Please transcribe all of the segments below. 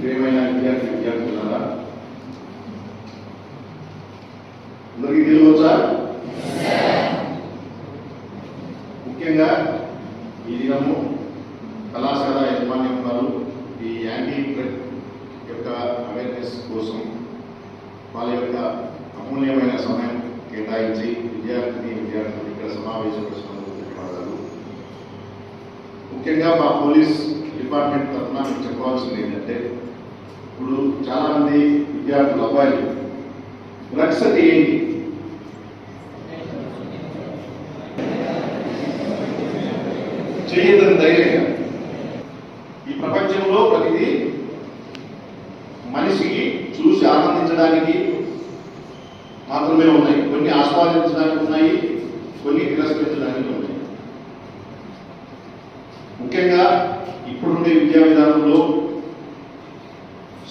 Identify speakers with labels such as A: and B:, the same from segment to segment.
A: ప్రియమైన విద్యార్థి విద్యార్థులారా అందరికీ తెలియవచ్చా ముఖ్యంగా ఈ దినము కళాశాల యాజమాన్యం వారు ఈ యాంటీ ప్రెడ్ యొక్క అవేర్నెస్ కోసం వాళ్ళ యొక్క అమూల్యమైన సమయం కేటాయించి విద్యార్థిని విద్యార్థులు ఇక్కడ సమావేశపరిచినందుకు ధన్యవాదాలు ముఖ్యంగా మా పోలీస్ డిపార్ట్మెంట్ తరఫున మీకు చెప్పవలసింది ఏంటంటే ఇప్పుడు చాలామంది విద్యార్థులు అబ్బాయిలు. డ్రగ్స్ అంటే ఏంటి? చేయదని ధైర్యంగా ఈ ప్రపంచంలో ప్రతిదీ మనిషికి చూసి ఆనందించడానికి మాత్రమే ఉన్నాయి. కొన్ని ఆస్వాదించడానికి ఉన్నాయి కొన్ని తిరస్కరించడానికి ఉన్నాయి. ముఖ్యంగా ఇప్పుడుండే విద్యా విధానంలో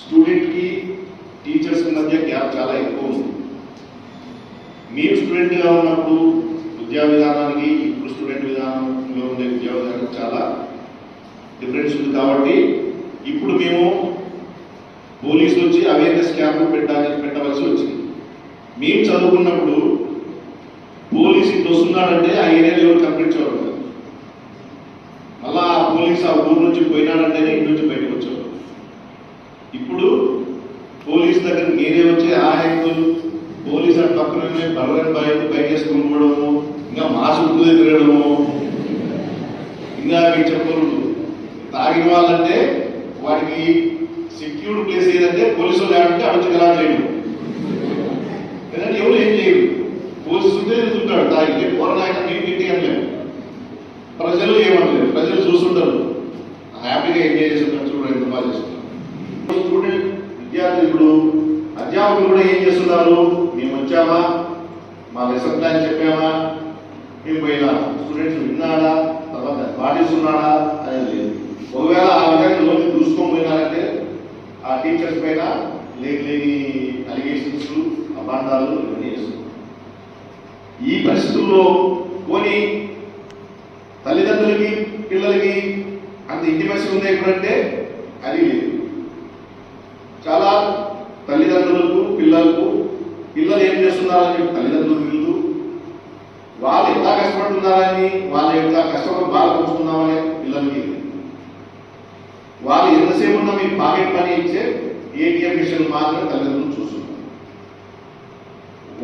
A: స్టూడెంట్కి టీచర్స్ మధ్య గ్యాప్ చాలా ఎక్కువ ఉంది మీరు స్టూడెంట్గా ఉన్నప్పుడు విద్యా విధానానికి ఇప్పుడు స్టూడెంట్ విధానంలో ఉండే విద్యా విధానానికి చాలా డిఫరెన్స్ ఉంది. కాబట్టి ఇప్పుడు మేము పోలీసులు వచ్చి అవేర్నెస్ క్యాంపు పెట్టాలి పెట్టవలసి వచ్చింది. మేము చదువుకున్నప్పుడు పోలీసు ఇప్పుడు వస్తున్నాడంటే ఆ ఏరియాలో ఎవరు కనిపించేవారు మళ్ళా ఆ పోలీసు ఆ ఊరు నుంచి పోయినాడంటేనే ఇంటి నుంచి బయటకు వచ్చేవారు ఇప్పుడు పోలీస్ దగ్గర నేనే వచ్చి ఆ వ్యక్తులు పోలీస్ అటు పక్కన బర్రెని బయట పై వేసుకుని పోవడము ఇంకా మాసుకు తిరగడము. ఇంకా మీకు చెప్పకూడదు. తాగిన వాళ్ళంటే వాడికి సెక్యూర్డ్ ప్లేస్ ఏదంటే పోలీసు వాళ్ళు ఏమంటే అడచి గలాడలేడు ఎందుకంటే ఎవరు ఏం చేయరు. పోలీసు ఉంటే ఎదుగుతాడు తాగి పోరాయన నేను తిట్టి అనలేదు ప్రజలు ఏమనలేదు ప్రజలు చూస్తుంటారు. హ్యాపీగా ఎంజాయ్ చేస్తుంటారు చూడండి ఎంత బాగా అధ్యాపకులు కూడా ఏం చేస్తున్నారు? మేము వచ్చామా? మా లెసన్ ప్లాన్ చెప్పామా? మేము పోయినా? స్టూడెంట్స్ విన్నాడా? తర్వాత పాటిస్తున్నాడా? అనేది లేదు. ఒకవేళ ఆ విధంగా లోకి చూసుకొని పోయినారంటే ఆ టీచర్స్ పైన లేని లేని అలిగేషన్స్ అభాండాలు ఇవన్నీ చేస్తున్నారు ఈ పరిస్థితుల్లో పోనీ తల్లిదండ్రులకి పిల్లలకి అంత ఇంటిమసి ఉంది ఎప్పుడంటే అది లేదు. చాలా తల్లిదండ్రులకు పిల్లలకు పిల్లలు ఏం చేస్తున్నారని చెప్పి తల్లిదండ్రులు వీళ్ళు వాళ్ళు ఎంత కష్టపడుతున్నారని వాళ్ళ యొక్క కష్టపడి బాగా పంచుతున్నామని పిల్లలకి వాళ్ళు ఎంతసేపు ఉన్నా మీ పాకెట్ పని ఇచ్చే ఏటీఎం మిషన్ మాత్రమే తల్లిదండ్రులు చూస్తున్నారు.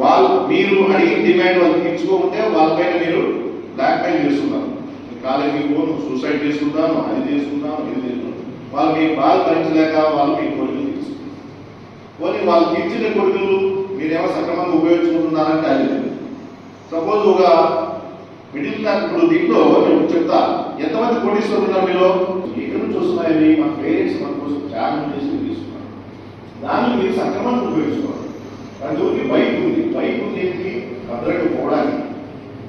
A: వాళ్ళు మీరు అడిగిన డిమాండ్ వాళ్ళు తీర్చుకోకుంటే వాళ్ళపైన మీరు బ్లాక్ మెయిల్ చేస్తున్నారు. కాలేజీకి పోను సూసైడ్ చేసుకుంటాను అది చేసుకుంటాను ఇది చేసుకుంటాను. వాళ్ళు మీ బాధ భరించలేక వాళ్ళు మీ వాళ్ళు తీర్చిన కొడుకులు మీరేమో సక్రమంగా ఉపయోగించుకుంటున్నారంటే అది సపోజ్ ఒక మిడిల్ క్లాస్ ఇప్పుడు దీంట్లో నేను చెప్తా. ఎంతమంది కోటీశ్వరులు ఉన్నారు మీలో? ఎక్కడి నుంచి వస్తున్నాయి మా పేరెంట్స్ మన కోసం త్యాగం చేసి తీసుకున్నారు దాన్ని మీరు సక్రమంగా ఉపయోగించుకోవాలి. ప్రతి బైక్ ఉంది. బైక్ ఉంది ఏంటి? భద్రత పోవడానికి.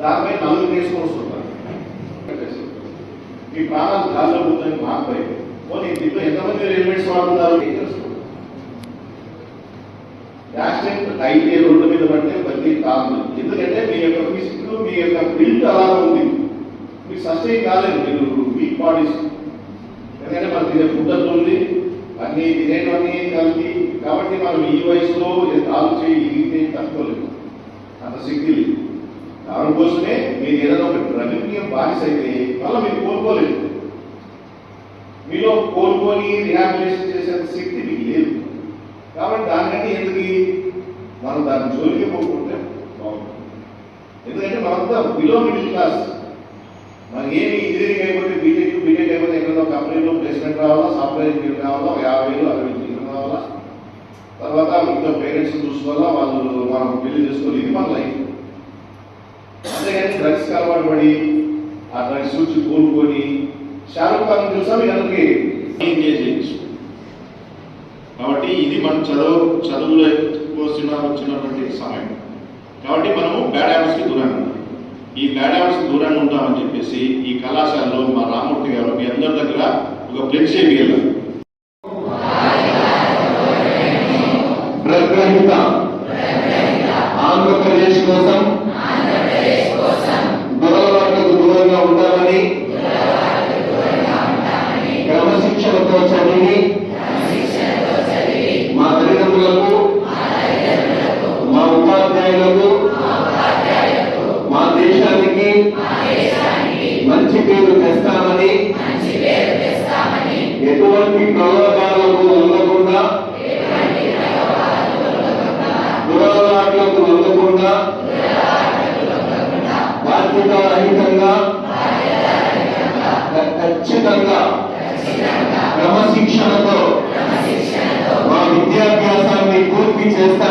A: దానిపై నలుగురు తీసుకొని వస్తుంటారు మీ ప్రాణాలు గాల్లో పోతుంది మాకు బైక్ పోనీ దీంట్లో ఎంతమంది హెల్మెట్స్ వాడుతున్నారు? తెలుసుకోండి యాక్సిడెంట్ అయితే రోడ్డు మీద పడితే బట్టి కాదు ఎందుకంటే మీ యొక్క ఫిజిక్ మీ యొక్క బిల్డ్ అలా ఉంది. మీకు సస్టైన్ కాలేదు మీరు. వీక్ బాడీస్ ఎందుకంటే మనకి తినే ఫుడ్ అంతా ఉంది. అన్ని తినేటివన్నీ కలిపి కాబట్టి మనం ఈ వయసులో కాలు చేయి తట్టుకోలేదు అంత శక్తి లేదు. దానికోసమే మీరు ఏదైనా ఒక డ్రగ్కి బానిస అయితే మళ్ళీ మీరు కోరుకోలేదు మీలో కోరుకొని రిహాబిలేషన్ చేసే శక్తి మీకు లేదు. కాబట్టి దానికంటే ఎందుకు మనం దాని జోలికి పోకుంటే బాగుంటుంది. ఎందుకంటే మనంతా బిలో మిడిల్ క్లాస్ మనకి ఏమి ఇంజనీరింగ్ అయిపోతే బీటెక్ బీటెక్ అయిపోతే ఎక్కడో కంపెనీలో ప్లేస్మెంట్ రావాలా? సాఫ్ట్వేర్ ఇంజనీర్ కావాలా? ఒక యాభై వేలు అరవై ఇంజనీర్ రావాలా తర్వాత ఇంట్లో పేరెంట్స్ చూసుకోవాలా? వాళ్ళు మనం పెళ్ళి చేసుకోవాలి? ఇది మన లైఫ్ అంతేగాని డ్రగ్స్ అలవాటు పడి ఆ డ్రగ్స్ చూసి కోలుకొని షారుఖ్ ఖాన్ తెలుసా మీ అందరికీ? ఎంగేజ్ చేయొచ్చు కాబట్టి ఇది మనం చదువు చదువులో వచ్చిన వచ్చినటువంటి సమయం. కాబట్టి మనము బ్యాడ్ హ్యాబిట్స్కి దూరంగా ఉండాలి ఈ బ్యాడ్ హ్యాబిట్స్కి దూరంగా ఉంటామని చెప్పేసి ఈ కళాశాలలో మా రామూర్తి గారు మీ అందరి దగ్గర ఒక ప్లెక్స్ చేయగలరు
B: డ్రగ్ రహిత ఆంధ్రప్రదేశ్ కోసం దురలవాట్లకు దూరంగా ఉండాలని క్రమశిక్షణతో చదివి ఉపాధ్యాయులకు మా దేశానికి మంచి పేరు తెస్తామని ఎటువంటి ప్రలోభాలకు లొంగకుండా దురలవాట్లకు లొంగకుండా బాధ్యత రహితంగా ఖచ్చితంగా క్రమశిక్షణతో మా విద్యాభ్యాసాన్ని పూర్తి చేస్తా